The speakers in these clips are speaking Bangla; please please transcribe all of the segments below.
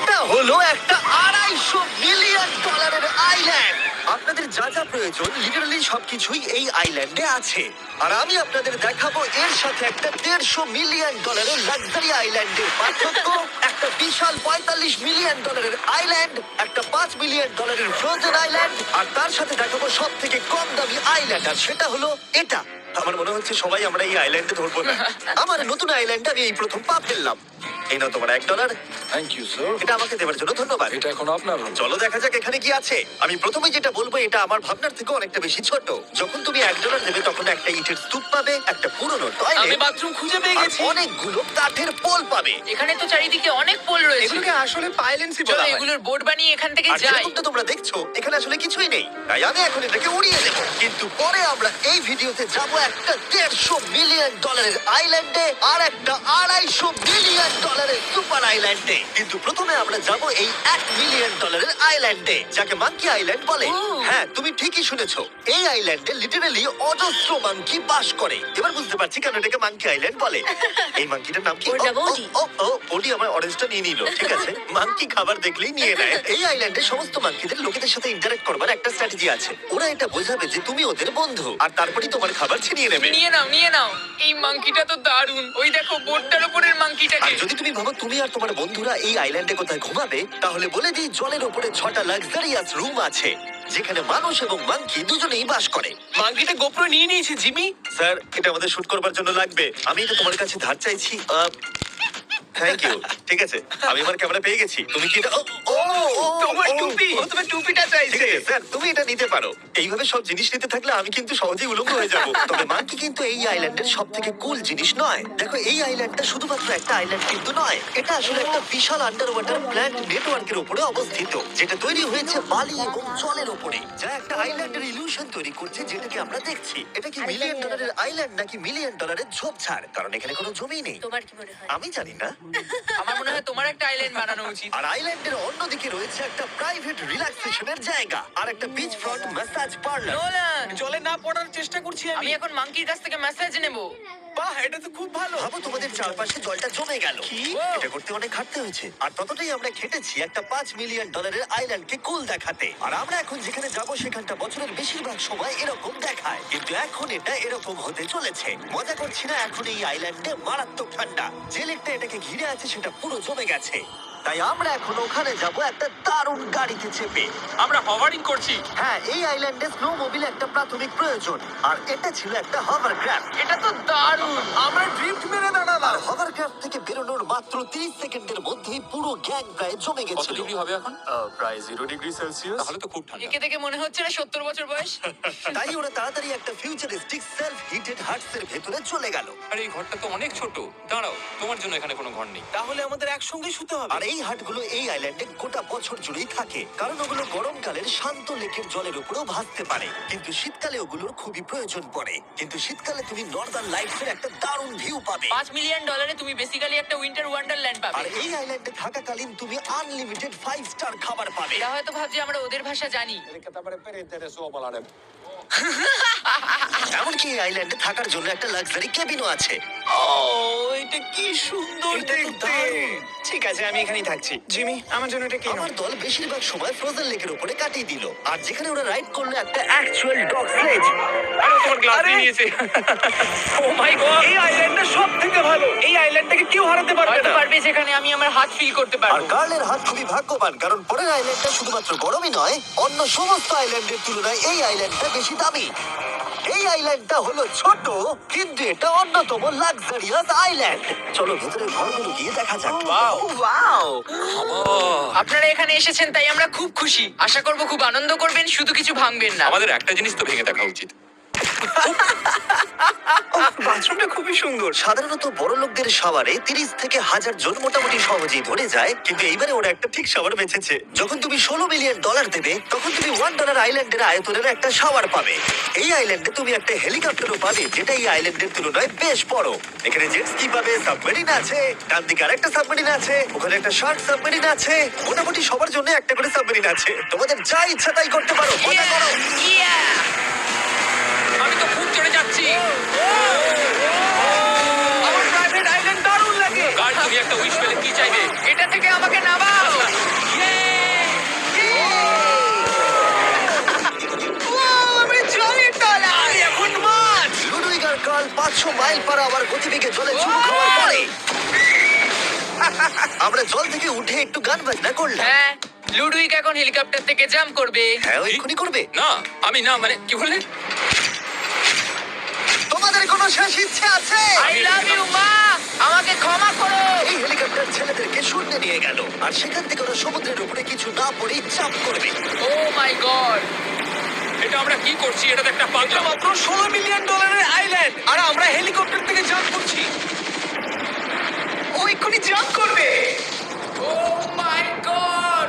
এটা হলো একটা আড়াইশো মিলিয়ন ডলারের আইল্যান্ড আপনাদের যা যা প্রয়োজন লিটারালি সবকিছুই এই আইল্যান্ডে আছে। আর আমি আপনাদের দেখাবো এর সাথে একটা দেড়শো মিলিয়ন ডলারের লাক্সারি আইল্যান্ডের পার্থক্য। একটা বিশাল পঁয়তাল্লিশ মিলিয়ন ডলারের আইল্যান্ড একটা পাঁচ মিলিয়ন ডলারের ফ্রোজেন আইল্যান্ড আর তার সাথে দেখাবো সব থেকে কম দামি আইল্যান্ড আর সেটা হলো এটা। আমার মনে হচ্ছে সবাই আমরা এই আইল্যান্ডে ধরবো না। আমার নতুন আইল্যান্ডে আমি এই প্রথম পা ফেললাম। এই নাও তোমার এক ডলার থ্যাংক ইউ স্যার এটা আমাকে দেওয়ার জন্য ধন্যবাদ। এটা এখন আপনার হলো। চলো দেখা যাক এখানে কি আছে। আমি প্রথমে যেটা বলব এটা আমার ভাবনার থেকে অনেকটা বেশি ছোট। যখন তুমি এক ডলার দেবে তখন একটা ইটের স্তূপ পাবে একটা পুরনো আমি টয়লেট বাথরুম খুঁজে পেয়ে আর গেছি। অনেকগুলো কাঠের পোল পাবে। এখানে তো চারিদিকে অনেক পোল রয়েছে। এগুলোকে আসলে পাইলেন্সি চলো বলা হয়। এগুলোর বোর্ড বানিয়ে এখান থেকে আর যাই। যেরকমটা তোমরা দেখছ এখানে আসলে কিছুই নেই। তাই আমি এখন এটাকে উড়িয়ে দেবো। কিন্তু পরে আমরা এই ভিডিওতে যাব একটা দেড়শো মিলিয়ন ডলারের আইল্যান্ডে আর একটা আড়াইশো মিলিয়ন ডলারের সুপার আইল্যান্ডে। কিন্তু প্রথমে আমরা যাব এই এক মিলিয়ন ডলারের আইল্যান্ডে যাকে মাঙ্কি আইল্যান্ড বলে। ও। হ্যাঁ তুমি ঠিকই শুনেছো। এই আইল্যান্ডে লিটারালি অজস্র মাঙ্কি বাস করে। এবার বুঝতে পারছি কেন এটাকে মাঙ্কি আইল্যান্ড বলে। এই মাঙ্কিটার নাম কি? ওর নাম ও, ওডি। ও ও ওডি আমার অরেঞ্জটা নিয়ে নিল। ঠিক আছে মাঙ্কি খাবার দেখলেই নিয়ে নেয়। এই আইল্যান্ডে সমস্ত মাঙ্কিদের লোকেদের সাথে ইন্টারঅ্যাক্ট করবার একটা স্ট্র্যাটেজি আছে। ওরা এটা বোঝাবে যে তুমি ওদের বন্ধু। আর তারপরেই তোমার খাবার ছিনিয়ে নেবে। নিয়ে নাও নিয়ে নাও। এই মাংকিটা তো দারুণ। ওই দেখো বোর্ডটার উপরের আর মাংকিটাকে যদি তুমি ভাবো তুমি আর তোমার বন্ধুরা এই আইল্যান্ডে কোথায় ঘুমাবে তাহলে বলে দিই জলের ওপরে ছটা লাক্সারিয়াস রুম আছে যেখানে মানুষ এবং মাঙ্কি দুজনেই বাস করে। মাঙ্কিটা গোপ্রো নিয়ে নিয়েছে জিমি। স্যার এটা আমাদের শুট করবার জন্য লাগবে। আমি এটা তোমার কাছে ধার চাইছি থ্যাংক ইউ ঠিক আছে আমি আমার ক্যামেরা পেয়ে গেছি। তুমি কি ও, তোমার টুপি। ও, ও তোমার টুপিটা চাইছে। স্যার তুমি এটা নিতে পারো। এইভাবে সব জিনিস নিতে থাকলে আমি কিন্তু সহজেই উলঙ্গ হয়ে যাব। তবে মাঙ্কি কিন্তু এই আইল্যান্ডের সব থেকে কুল জিনিস নয়। দেখো এই আইল্যান্ডটা শুধুমাত্র একটা আইল্যান্ড কিন্তু নয়। এটা আসলে একটা বিশাল আন্ডার ওয়াটার প্ল্যান্ট নেটওয়ার্কের উপরে অবস্থিত যেটা তৈরি হয়েছে বালি এবং জলের উপরে যা একটা আইল্যান্ডের ইলিউশন তৈরি করছে যেটাকে আমরা দেখছি। এটা কি মিলিয়ন ডলারের আইল্যান্ড নাকি মিলিয়ন ডলারের ঝোপঝাড় কারণ এখানে কোনো জমি নেই। তোমার কি মনে হয়? আমি জানি না। আমার মনে হয় তোমার একটা আইল্যান্ড বানানো উচিত। আর আইল্যান্ডের অন্যদিকে রয়েছে একটা প্রাইভেট রিল্যাক্সেশনের জায়গা? আর একটা beach front massage parlour Nolan! জলে না পড়ার চেষ্টা করছি আমি। আমি এখন মাংকির কাছ থেকে মেসেজ নেব। বাহ এটা তো খুব ভালো। ভাবো তোমাদের চারপাশে জলটা জমে গেল। কি? এটা করতে অনেক খাটতে হয়েছে। আর ততটাই আমরা খেটেছি একটা পাঁচ মিলিয়ন ডলারের আইল্যান্ডকে কুল দেখাতে। আর আমরা এখন যেখানে যাব সেখানটা বছরের বেশিরভাগ সময় এরকম দেখায়। কিন্তু এখন এটা এরকম হতে চলেছে। মজা করছি না এখন এই আইল্যান্ডে মারাত্মক ঠান্ডা। যে লেকটা এটাকে ঘিরে আছে সেটা পুরো জমে গেছে। তাই আমরা এখন ওখানে যাব একটা দারুণ গাড়িতে চেপে। আমরা হভারিং করছি। হ্যাঁ এই আইল্যান্ডে স্নো মোবিল একটা প্রাথমিক প্রয়োজন আর এটা ছিল একটা হভারক্রাফট এটা তো দারুণ! আমরা ড্রিফট মেরে আর হভারক্রাফট থেকে বেরোনোর মাত্র 30 সেকেন্ডের মধ্যেই পুরো গ্যাং প্রায় জমে কত গেছিল। ডিগ্রি হবে এখন? প্রায় জিরো ডিগ্রি সেলসিয়াস। তাহলে তো খুব ঠান্ডা। একে দেখে মনে হচ্ছে না সত্তর বছর বয়স। তাই ওরা তাড়াতাড়ি একটা ফিউচারিস্টিক সেলফ হিটেড হাটস এর ভেতরে চলে গেল। আরে এই ঘরটা তো অনেক ছোট। দাঁড়াও তোমার জন্য এখানে কোনো ঘর নেই। তাহলে আমাদের একসঙ্গে শুতে হবে। আর এই হাটগুলো এই আইল্যান্ডে গোটা বছর জুড়েই থাকে। কারণ ওগুলো গরমকালের শান্ত লেকের জলের উপরেও ভাসতে পারে। কিন্তু শীতকালে ওগুলোর খুবই প্রয়োজন পড়ে। কিন্তু শীতকালে তুমি নর্দার্ন লাইটস এর একটা দারুণ ভিউ পাবে। পাঁচ মিলিয়ন ডলারে তুমি বেসিক্যালি একটা উইন্টার ওয়ান্ডারল্যান্ড আর পাবে এই আইল্যান্ডে থাকাকালীন তুমি আনলিমিটেড ফাইভ স্টার খাবার পাবে। এরা হয়তো ভাবছে আমরা ওদের ভাষা জানি। eli tämmöinen perinteinen suomalainen এমনকি এই আইল্যান্ডে থাকার জন্য একটা লাক্সারি কেবিনও আছে? ও এটা কি সুন্দর এটা তো দেখতে দারুণ। ঠিক আছে আমি এখানেই থাকছি। জিমি আমার জন্য এটা কি আমার দল বেশিরভাগ সময় ফ্রোজেন লেকের উপরে কাটিয়ে দিল। আর যেখানে ওরা রাইড করল একটা অ্যাকচুয়াল ডগ স্লেজ আরে তোমার গ্লাস আরে! নিয়েছে। ও মাই গড এই আইল্যান্ডটা সব থেকে ভালো। এই আইল্যান্ডটাকে কেউ হারাতে পারবে হয়তো না। পারবে যেখানে আমি আমার হাত ফিল করতে আর পারব কার্লের হাত খুবই ভাগ্যবান কারণ পরের আইল্যান্ডটা শুধুমাত্র গরমই নয় অন্য সমস্ত আইল্যান্ডের তুলনায় এই আইল্যান্ডটা বেশি দামি। এই আইল্যান্ডটা হলো ছোট কিন্তু এটা অন্যতম লাক্সারিয়াস আইল্যান্ড চলো ভেতরে ঘরগুলো গিয়ে দেখা যাক। ওয়াও আপনারা এখানে এসেছেন তাই আমরা খুব খুশি। আশা করব খুব আনন্দ করবেন শুধু কিছু ভাঙবেন না। আমাদের একটা জিনিস তো ভেঙে দেখা উচিত। বাথরুমটা খুবই সুন্দর। সাধারণত বড় লোকদের শাওয়ারে তিরিশ থেকে হাজার জন মোটামুটি সহজেই ধরে যায় কিন্তু এইবারে ওরা একটা ঠিক শাওয়ার বেঁচেছে। যখন তুমি ষোলো মিলিয়ন ডলার দেবে তখন তুমি ওয়ান ডলার আইল্যান্ডের আয়তনের একটা শাওয়ার পাবে। এই আইল্যান্ডে তুমি একটা হেলিকপ্টারও পাবে যেটা এই আইল্যান্ডের তুলনায় বেশ বড়। এখানে জেট স্কি পাবে সাবমেরিন আছে ডান দিকে আরেকটা সাবমেরিন আছে ওখানে একটা শার্ক সাবমেরিন আছে মোটামুটি সবার জন্য একটা করে সাবমেরিন আছে। তোমাদের যা ইচ্ছা তাই করতে পারো মজা করো। Yeah! থেকে জলে চুমু খাওয়ার পরে। আমরা জল থেকে উঠে একটু গান বাজনা করলাম। হ্যাঁ লুডুইক এখন হেলিকপ্টার থেকে জাম্প করবে। হ্যাঁ ও এক্ষুনি করবে। না আমি না মানে কি বললে? তোমাদের কোনো শেষ ইচ্ছে আছে? আই লাভ ইউ মা! আমাকে ক্ষমা করো! এই হেলিকপ্টার ছেলেদেরকে শূন্যে নিয়ে গেল। আর সেখান থেকে ওরা সমুদ্রের উপরে কিছু না পড়েই চাপ করবে। ও মাই গড এটা আমরা কি করছি? এটা তো একটা পাগলা মাত্র ষোলো মিলিয়ন ডলারের আর আমরা হেলিকপ্টার থেকে জাম্প করছি। ও এক্ষুনি জাম্প করবে। ও মাই গড।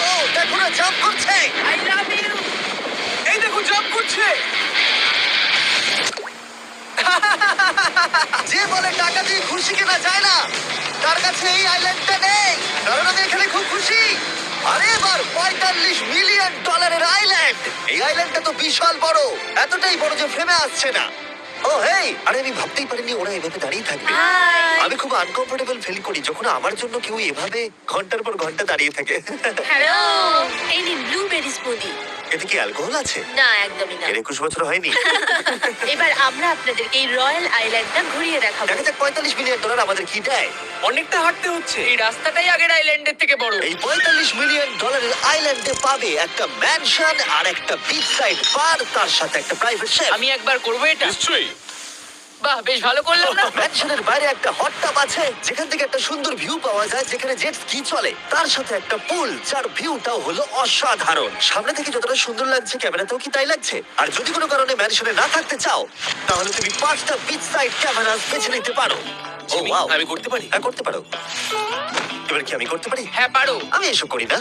ও দেখো না চাপ করছে। আই লাভ ইউ এই দেখো জাম্প করছে। যে বলে টাকা দিয়ে খুশি কেনা যায় না তার কাছে এই আইল্যান্ডটা নেই। কারণ আমি এখানে খুব খুশি। আরে এবার পঁয়তাল্লিশ মিলিয়ন ডলারের আইল্যান্ড এই আইল্যান্ডটা তো বিশাল বড়। এতটাই বড় যে ফ্রেমে আসছে না। ও হেই! আরে আমি ভাবতেই পারিনি ওরা এভাবে দাঁড়িয়ে থাকবে। আমি খুব আনকমফোর্টেবল ফিল করি যখন আমার জন্য কেউ এভাবে ঘণ্টার পর ঘণ্টা দাঁড়িয়ে থাকে। হ্যালো এই নিন ব্লুবেরি স্মুদি এতে কি অ্যালকোহল আছে? না একদমই না। এর একুশ বছর হয়নি? এবার আমরা আপনাদেরকে এই রয়্যাল আইল্যান্ডটা ঘুরিয়ে দেখাবো। দেখা যাক পঁয়তাল্লিশ মিলিয়ন ডলার আমাদের কি দেয়? অনেকটা হাঁটতে হচ্ছে। এই রাস্তাটাই আগের আইল্যান্ডের থেকে বড়। এই পঁয়তাল্লিশ মিলিয়ন ডলারের আইল্যান্ডে পাবে একটা ম্যানশন আর একটা বিচ সাইড পার্ক তার সাথে একটা প্রাইভেট শেফ আমি একবার করব এটা? নিশ্চয়ই। বাহ বেশ ভালো করলাম না? ম্যানশনের বাইরে একটা হট টাব আছে যেখান থেকে একটা সুন্দর ভিউ পাওয়া যায় যেখানে জেট স্কি চলে। তার সাথে একটা পুল যার ভিউটাও হলো অসাধারণ। সামনে থেকে যতটা সুন্দর লাগছে ক্যামেরাতেও কি তাই লাগছে? আর যদি কোনো কারণে ম্যানশনে না থাকতে চাও তাহলে তুমি পাঁচটা বিচ সাইড ক্যামেরা বেছে নিতে পারো। ও জিমি, wow আমি করতে পারি? হ্যাঁ করতে পারো। এবার কি আমি করতে পারি? হ্যাঁ পারো। আমি এসব করি না।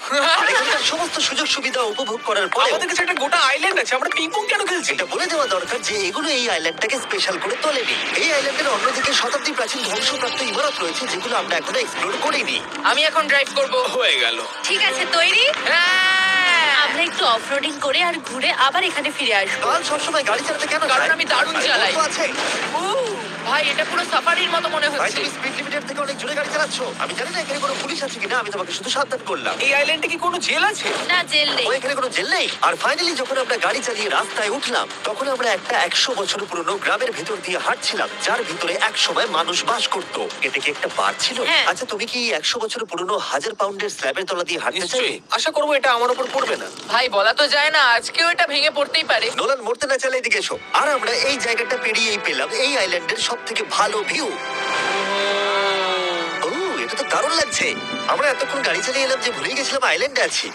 আর এখানকার সমস্ত সুযোগ সুবিধা উপভোগ করার পরে আমাদের কাছে একটা গোটা আইল্যান্ড আছে আমরা পিং পং কেন খেলছি? এটা বলে দেওয়া দরকার যে এগুলো এই আইল্যান্ডটাকে স্পেশাল করে তোলেনি এই আইল্যান্ডের অন্যদিকে শতাব্দী প্রাচীন ধ্বংসপ্রাপ্ত ইমারত রয়েছে যেগুলো আমরা এখনও এক্সপ্লোর করিনি। আমি এখন ড্রাইভ করব। হয়ে গেল। ঠিক আছে তৈরি? হ্যাঁ! আমরা একটু অফরোডিং করে আর ঘুরে আবার এখানে ফিরে আসব। কাল সবসময় গাড়ি চালাতে কেন কারণ আমি দারুণ চালাই। আছে। ভাই এটা পুরো সাফারির মতো মনে ভাই হচ্ছে। তুমি স্পিড লিমিটের থেকে অনেক জোরে গাড়ি চালাচ্ছ। আমি জানি না এখানে কোনো পুলিশ আছে কিনা আমি তোমাকে শুধু সাবধান করলাম। এই আইল্যান্ডে কি কোনো জেল আছে? না জেল নেই। ও এখানে কোনো জেল নেই? আর ফাইনালি যখন আমরা গাড়ি চালিয়ে রাস্তায় উঠলাম তখন আমরা একটা একশো বছর পুরনো গ্রামের ভেতর দিয়ে হাঁটছিলাম যার ভিতরে এক সময় মানুষ বাস করত। এটা কি একটা বার ছিল? হ্যাঁ। আচ্ছা তুমি কি একশো বছর পুরনো হাজার পাউন্ডের স্ল্যাবের তলা দিয়ে হাঁটতে চাই নিশ্চয়ই আশা করব এটা আমার উপর পড়বে না। ভাই বলা তো যায় না আজকেও এটা ভেঙে পড়তেই পারে। নোলান মরতে না চাইলে এদিকে এসো। আর আমরা এই জায়গাটা পেরিয়েই পেলাম এই আইল্যান্ডের সব থেকে ভালো ভিউ দারুণ লাগছে। আমরা এতক্ষণ গাড়ি চালিয়ে এলাম যে ভুলে গেছিলাম আইল্যান্ডে আছি।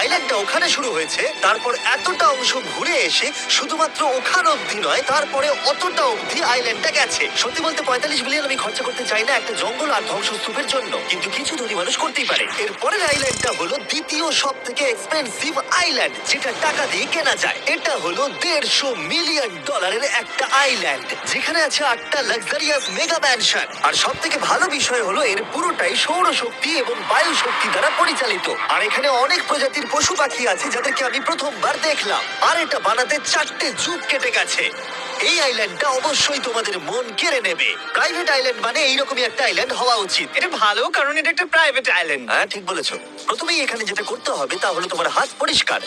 আইল্যান্ডটা ওখানে শুরু হয়েছে, তারপর এতটা অংশ ঘুরে এসে শুধুমাত্র ওখান অবধি নয়, তারপরে অতটা অবধি আইল্যান্ডটা গেছে। সত্যি বলতে পঁয়তাল্লিশ মিলিয়ন আমি খরচা করতে চাই না একটা জঙ্গল আর ধ্বংসস্তূপের জন্য। কিন্তু কিছু ধনী মানুষ করতেই পারে। এরপরের আইল্যান্ডটা হলো দ্বিতীয় সব থেকে এক্সপেন্সিভ আইল্যান্ড যেটা টাকা দিয়ে কেনা যায়। এটা হলো দেড়শো মিলিয়ন ডলারের একটা আইল্যান্ড যেখানে আছে আটটা লাক্সারিয়াস মেগা ম্যানশন আর সব থেকে ভালো বিষয় হলো এর পুরোটাই সৌরশক্তি এবং বায়ু শক্তি দ্বারা পরিচালিত। আর এখানে অনেক প্রজাতির পশু পাখি আছে যাদেরকে আমি প্রথমবার দেখলাম। আর এটা বানাতে চারটে যুগ কেটে গেছে। এই আইল্যান্ডটা অবশ্যই তোমাদের মন কেড়ে নেবে। প্রাইভেট আইল্যান্ড মানে এইরকমই একটা আইল্যান্ড হওয়া উচিত। এটা ভালো কারণ এটা একটা প্রাইভেট আইল্যান্ড হ্যাঁ ঠিক বলেছ। প্রথমেই এখানে যেটা করতে হবে তা হলো তোমার হাত পরিষ্কার।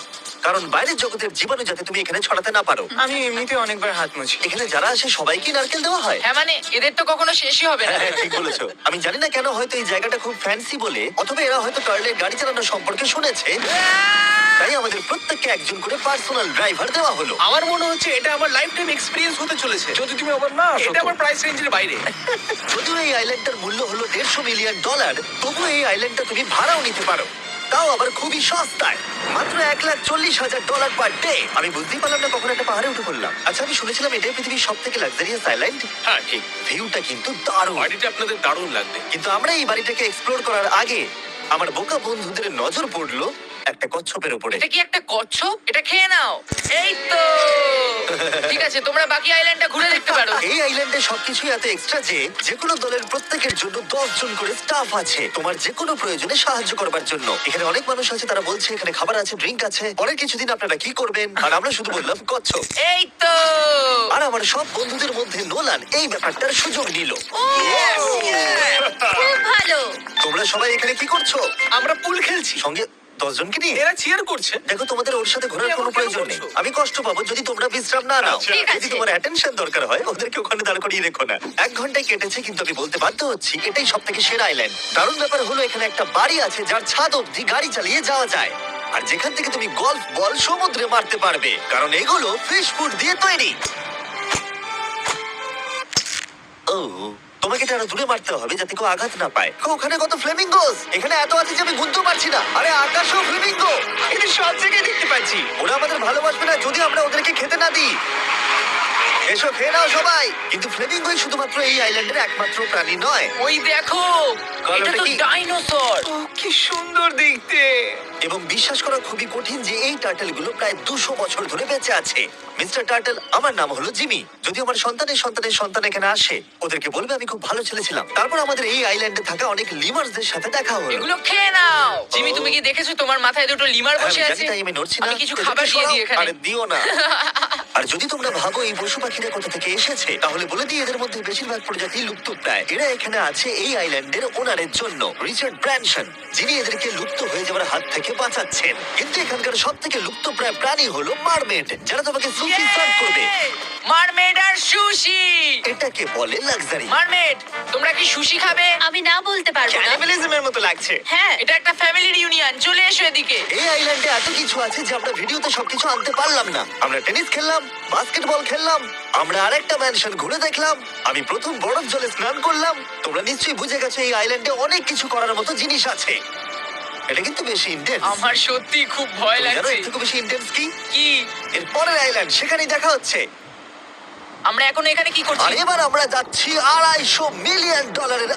কারণ বাইরের জগতের জীবাণু যাতে তুমি এখানে ছড়াতে না পারো। আমি এমনিতে অনেকবার হাত মুছি। এখানে যারা আসে সবাইকে নারকেল দেওয়া হয়। হ্যাঁ মানে এদের তো কখনো শেষই হবে না। হ্যাঁ ঠিক বলেছ। আমি জানি না কেন হয়তো এই জায়গাটা খুব ফ্যান্সি বলে অথবা এরা হয়তো কার্লের গাড়ি চালানো সম্পর্কে শুনেছে। তাই আমাদের প্রত্যেককে একজন করে পার্সোনাল ড্রাইভার দেওয়া হলো। আমার মনে হচ্ছে এটা আমার লাইফ টাইম এক্সপিরিয়েন্স হতে চলেছে। যদি তুমি আবার না এটা আমার প্রাইস রেঞ্জের বাইরে। যদিও এই আইল্যান্ডটার মূল্য হলো দেড়শো মিলিয়ন ডলার তবুও এই আইল্যান্ডটা তুমি ভাড়াও নিতে পারো। তাও আবার খুবই সস্তায়। মাত্র এক লাখ চল্লিশ হাজার ডলার পার ডে আমি বুঝতেই পারলাম না কখন একটা পাহাড়ে উঠে পড়লাম। আচ্ছা আমি শুনেছিলাম এটাই পৃথিবীর সব থেকে লাক্সারিয়াস আইল্যান্ড হ্যাঁ ঠিক। ভিউটা কিন্তু দারুণ। বাড়িটা আপনাদের দারুণ লাগবে। কিন্তু আমরা এই বাড়িটাকে এক্সপ্লোর করার আগে আমার বোকা বন্ধুদের নজর পড়ল একটা কচ্ছপের উপরে। এটা কি একটা কচ্ছপ? এটা খেয়ে নাও। এই তো! ঠিক আছে তোমরা বাকি আইল্যান্ডটা ঘুরে দেখতে পারো। এই আইল্যান্ডে সবকিছুই এত এক্সট্রা যে যে কোনো দলের প্রত্যেকের জন্য দশ জন করে স্টাফ আছে তোমার যে কোনো প্রয়োজনে সাহায্য করবার জন্য। এখানে অনেক মানুষ আছে তারা বলছে এখানে খাবার আছে ড্রিঙ্ক আছে পরের কিছুদিন আপনারা কি করবেন? আর আমরা শুধু বললাম কচ্ছপ। এই তো। আর আমার সব বন্ধুদের মধ্যে নোলান এই ব্যাপারটার সুযোগ নিল। খুব ভালো। তোমরা সবাই এখানে কি করছ? আমরা পুল খেলছি। সঙ্গে দশ জনকে নিয়ে? এরা চিয়ার করছে। দেখো তোমাদের ওর সাথে ঘোরার কোনো প্রয়োজন নেই। আমি কষ্ট পাবো যদি তোমরা বিশ্রাম না নাও। ঠিক যদি তোমার অ্যাটেনশন দরকার হয় ওদেরকে ওখানে দাঁড় করিয়ে রেখো না। এক ঘন্টায় কেটেছে কিন্তু আমি বলতে বাধ্য হচ্ছি এটাই সব থেকে সেরা আইল্যান্ড দারুণ ব্যাপার হলো এখানে একটা বাড়ি আছে যার ছাদ অব্দি গাড়ি চালিয়ে যাওয়া যায়। আর যেখান থেকে তুমি গল্ফ বল সমুদ্রে মারতে পারবে। কারণ এগুলো ফিশ ফুড দিয়ে তৈরি। ও তোমাকে এটা আরও দূরে মারতে হবে যাতে কেউ আঘাত না পায়। ওখানে কত ফ্লেমিঙ্গোস এখানে এত আছে যে আমি গুনতে পারছি না। আরে আকাশও ফ্লেমিঙ্গো এটা সব জায়গায় দেখতে পাচ্ছি। ওরা আমাদের ভালোবাসবে না যদি আমরা ওদেরকে খেতে না দিই। এসো খেয়ে নাও সবাই। কিন্তু ফ্লেমিঙ্গোই শুধুমাত্র এই আইল্যান্ডের একমাত্র প্রাণী নয়। ওই দেখো এটা তো কি? ডাইনোসর ও কি সুন্দর দেখতে। এবং বিশ্বাস করা খুবই কঠিন যে এই টার্টেলগুলো প্রায় দুশো বছর ধরে বেঁচে আছে। মিস্টার টার্টেল আমার নাম হলো জিমি। যদি আমার সন্তানের সন্তানের সন্তান এখানে আসে ওদেরকে বলবে আমি খুব ভালো ছেলে ছিলাম। তারপর আমাদের এই আইল্যান্ডে থাকা অনেক লিমার্সদের সাথে দেখা হলো। এগুলো খেয়ে নাও। জিমি তুমি কি দেখেছ তোমার মাথায় দুটো লিমার হ্যাঁ, বসে আছে? তাই আমি নড়ছি না। কিছু খাবার দিয়ে দিই এখানে। আরে দিও না। আর যদি তোমরা ভাবো এই পশু পাখিরা কোথা থেকে এসেছে তাহলে বলে দিই এদের মধ্যে বেশিরভাগ প্রজাতি লুপ্ত প্রায়। এরা এখানে আছে এই আইল্যান্ডের ওনারের জন্য রিচার্ড ব্র্যানসন যিনি এদেরকে লুপ্ত হয়ে যাওয়ার হাত থেকে বাঁচাচ্ছেন। কিন্তু এখানকার সব থেকে লুপ্ত প্রায় প্রাণী হলো মারমেড যারা তোমাকে সুশি সার্ভ করবে। মারমেড আর সুশি। এটাকে বলে লাক্সারি মারমেড তোমরা কি সুশি খাবে? আমি না বলতে পারব না। ক্যানিবালিজমের মতো লাগছে। হ্যাঁ এটা একটা ফ্যামিলির ইউনিয়ন চলে এসো এদিকে। এই আইল্যান্ডে এত কিছু আছে যে আমরা ভিডিওতে সবকিছু আনতে পারলাম না। আমরা টেনিস খেললাম বাস্কেটবল খেললাম আমরা আরেকটা ম্যানশন ঘুরে দেখলাম আমি প্রথম বরফ জলে স্নান করলাম তোমরা নিশ্চয়ই বুঝে গেছো এই আইল্যান্ডে অনেক কিছু করার মতো জিনিস আছে। এটা কিন্তু বেশি ইন্টেন্স আমার সত্যি খুব ভয় লাগছে। এর থেকে বেশি ইন্টেন্স কি? কি? এর পরের আইল্যান্ড সেখানেই দেখা হচ্ছে। আমরা এখন এখানে কি আর করছি এবার আমরা যাচ্ছি আড়াইশো মিলিয়ন ডলারের